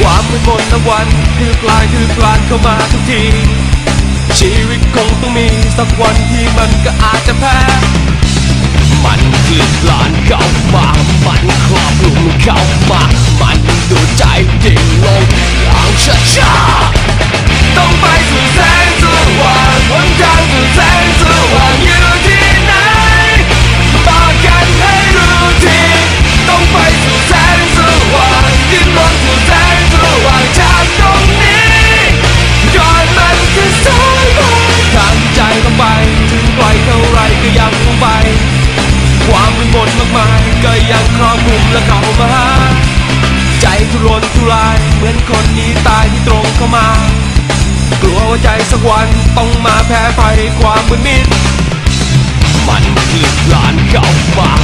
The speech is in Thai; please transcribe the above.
ความมืดมนทั้งวันคือกลายคือกลานเข้ามาทุกที ชีวิตคงต้องมีสักวันที่มันก็อาจจะแพ้ มันคือหลานเข้ามางไป มือนคนหนี้ตายที่ตรงเข้ามา กลัวว่าใจสักวันต้องมาแพ้ภัยความมืดมิด มันคือหลานเข้ามา